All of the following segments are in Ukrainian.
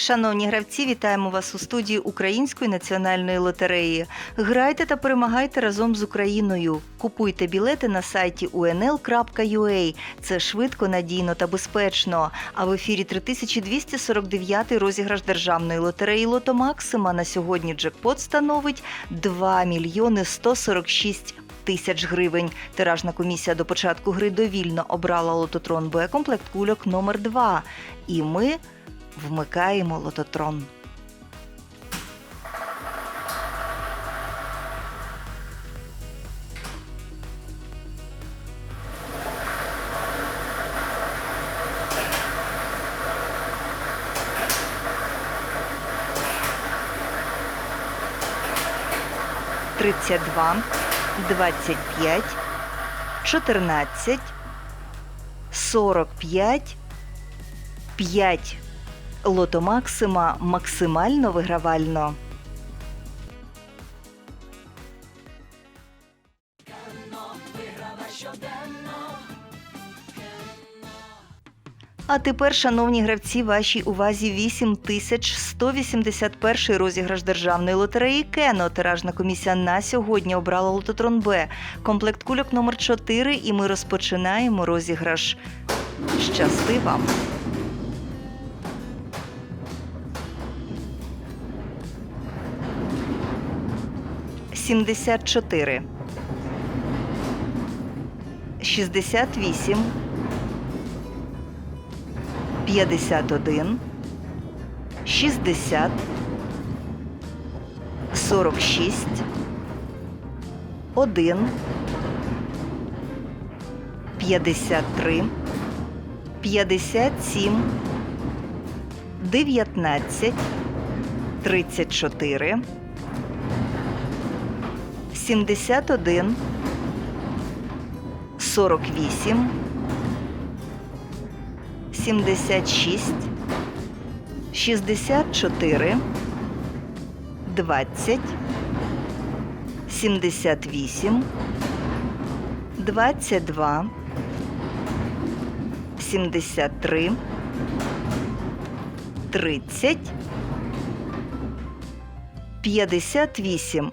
Шановні гравці, вітаємо вас у студії Української національної лотереї. Грайте та перемагайте разом з Україною. Купуйте білети на сайті unl.ua. Це швидко, надійно та безпечно. А в ефірі 3249 розіграш державної лотереї Лото Максима на сьогодні джекпот становить 2 мільйони 146 тисяч гривень. Тиражна комісія до початку гри довільно обрала лототрон Б комплект кульок номер 2 І ми вмикаємо лототрон. Тридцять два, двадцять п'ять, чотирнадцять, сорок п'ять, п'ять. Лото Максима максимально вигравально. А тепер, шановні гравці, вашій увазі 8181 розіграш державної лотереї Кено. Тиражна комісія на сьогодні обрала лототрон Б. Комплект кульок номер 4 і ми розпочинаємо розіграш. Щасти вам! 74 68 51 60 46 1 53 57 19 34 71, 48, 76, 64, 20, 78, 22, 73, 30, 58.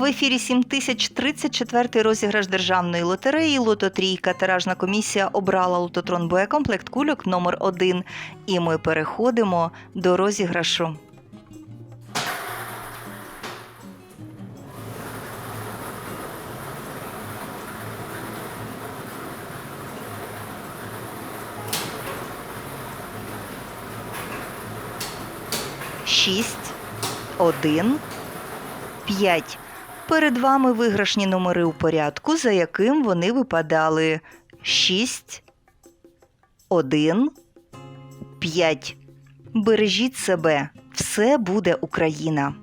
В ефірі 7034 розіграш державної лотереї Лототрійка. Тиражна комісія обрала лототрон Б комплект кульок номер 1 І ми переходимо до розіграшу. Шість, один, п'ять. Перед вами виграшні номери у порядку, за яким вони випадали 6, 1, 5. Бережіть себе. Все буде Україна.